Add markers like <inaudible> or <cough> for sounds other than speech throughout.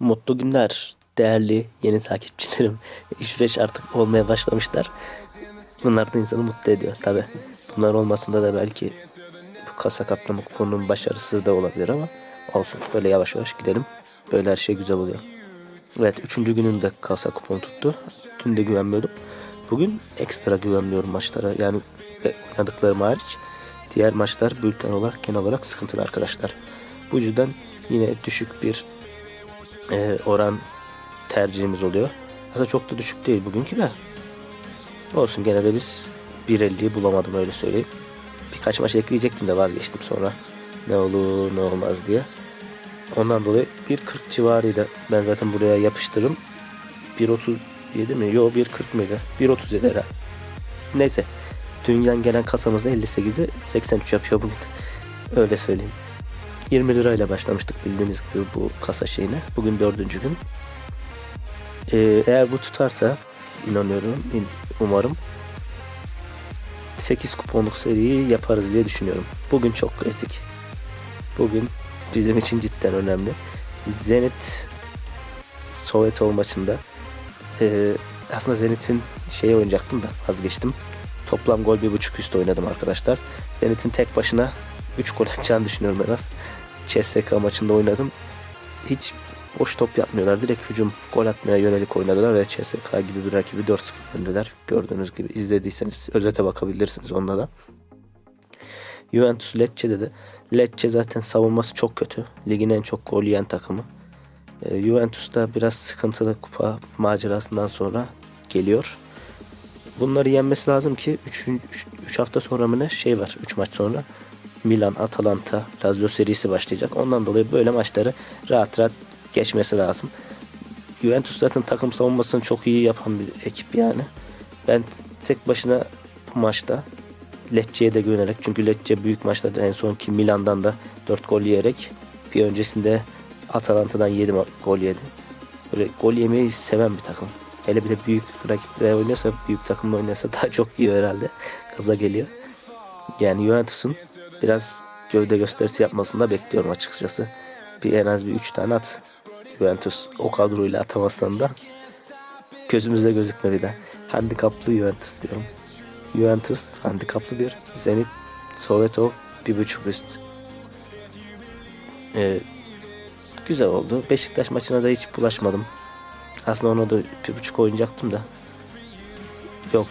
Mutlu günler değerli yeni takipçilerim. <laughs> 3-5 artık olmaya başlamışlar. Bunlar da insanı mutlu ediyor tabi. Bunlar olmasında da belki bu kasa kaplama kuponunun başarısı da olabilir ama olsun. Böyle yavaş yavaş gidelim. Böyle her şey güzel oluyor. Evet 3. gününde kasa kuponu tuttu. Dün de güvenmiyordum. Bugün ekstra güvenmiyorum maçlara. Yani ve oynadıklarım hariç. Diğer maçlar bülten olarak genel olarak sıkıntılı arkadaşlar. Bu yüzden yine düşük bir e, oran tercihimiz oluyor. Aslında çok da düşük değil bugünkü de. Olsun gene de biz 1.50'yi bulamadım öyle söyleyeyim. Birkaç maç ekleyecektim de vazgeçtim sonra. Ne olur ne olmaz diye. Ondan dolayı 1.40 civarıydı. Ben zaten buraya yapıştırırım. 1.37 mi? Yo 1.40 mıydı? 1.37 herhalde. Neyse. Dünyanın gelen kasamızda 58'i 83 yapıyor bugün. Öyle söyleyeyim. 20 lirayla başlamıştık bildiğiniz gibi bu kasa şeyine. Bugün dördüncü gün. Ee, eğer bu tutarsa inanıyorum, in- umarım 8 kuponluk seriyi yaparız diye düşünüyorum. Bugün çok kritik. Bugün bizim için cidden önemli. Zenit Sovetov maçında ee, aslında Zenit'in şeyi oynayacaktım da vazgeçtim. Toplam gol bir buçuk üstü oynadım arkadaşlar. Zenit'in tek başına 3 gol atacağını düşünüyorum en az. CSK maçında oynadım. Hiç boş top yapmıyorlar. Direkt hücum gol atmaya yönelik oynadılar ve CSK gibi bir rakibi 4-0 yendiler. Gördüğünüz gibi izlediyseniz özete bakabilirsiniz onda da. Juventus Lecce'de de Lecce zaten savunması çok kötü. Ligin en çok gol yiyen takımı. Ee, Juventus da biraz sıkıntılı kupa macerasından sonra geliyor. Bunları yenmesi lazım ki 3 hafta sonra mı ne şey var 3 maç sonra Milan, Atalanta, Lazio serisi başlayacak. Ondan dolayı böyle maçları rahat rahat geçmesi lazım. Juventus zaten takım savunmasını çok iyi yapan bir ekip yani. Ben tek başına bu maçta Lecce'ye de güvenerek çünkü Lecce büyük maçlarda en son ki Milan'dan da 4 gol yiyerek bir öncesinde Atalanta'dan 7 ma- gol yedi. Böyle gol yemeyi seven bir takım. Hele bir de büyük rakiple oynuyorsa, büyük takımla oynuyorsa <laughs> daha çok iyi herhalde. Kaza geliyor. Yani Juventus'un biraz gövde gösterisi yapmasını da bekliyorum açıkçası. Bir en az bir 3 tane at. Juventus o kadroyla atamazsan da gözümüzde gözükmedi de. Handikaplı Juventus diyorum. Juventus handikaplı bir. Zenit Sovetov bir buçuk üst. Ee, güzel oldu. Beşiktaş maçına da hiç bulaşmadım. Aslında ona da bir buçuk oynayacaktım da. Yok.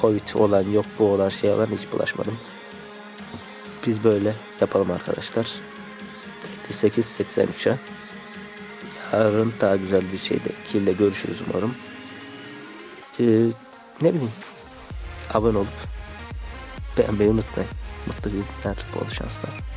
Covid olan yok bu olan şey olan hiç bulaşmadım. Biz böyle yapalım arkadaşlar. 58-83'e. Yarın daha güzel bir şeyde kirle görüşürüz umarım. Ee, ne bileyim. Abone olup beğenmeyi unutmayın. Mutlu günler, bol şanslar.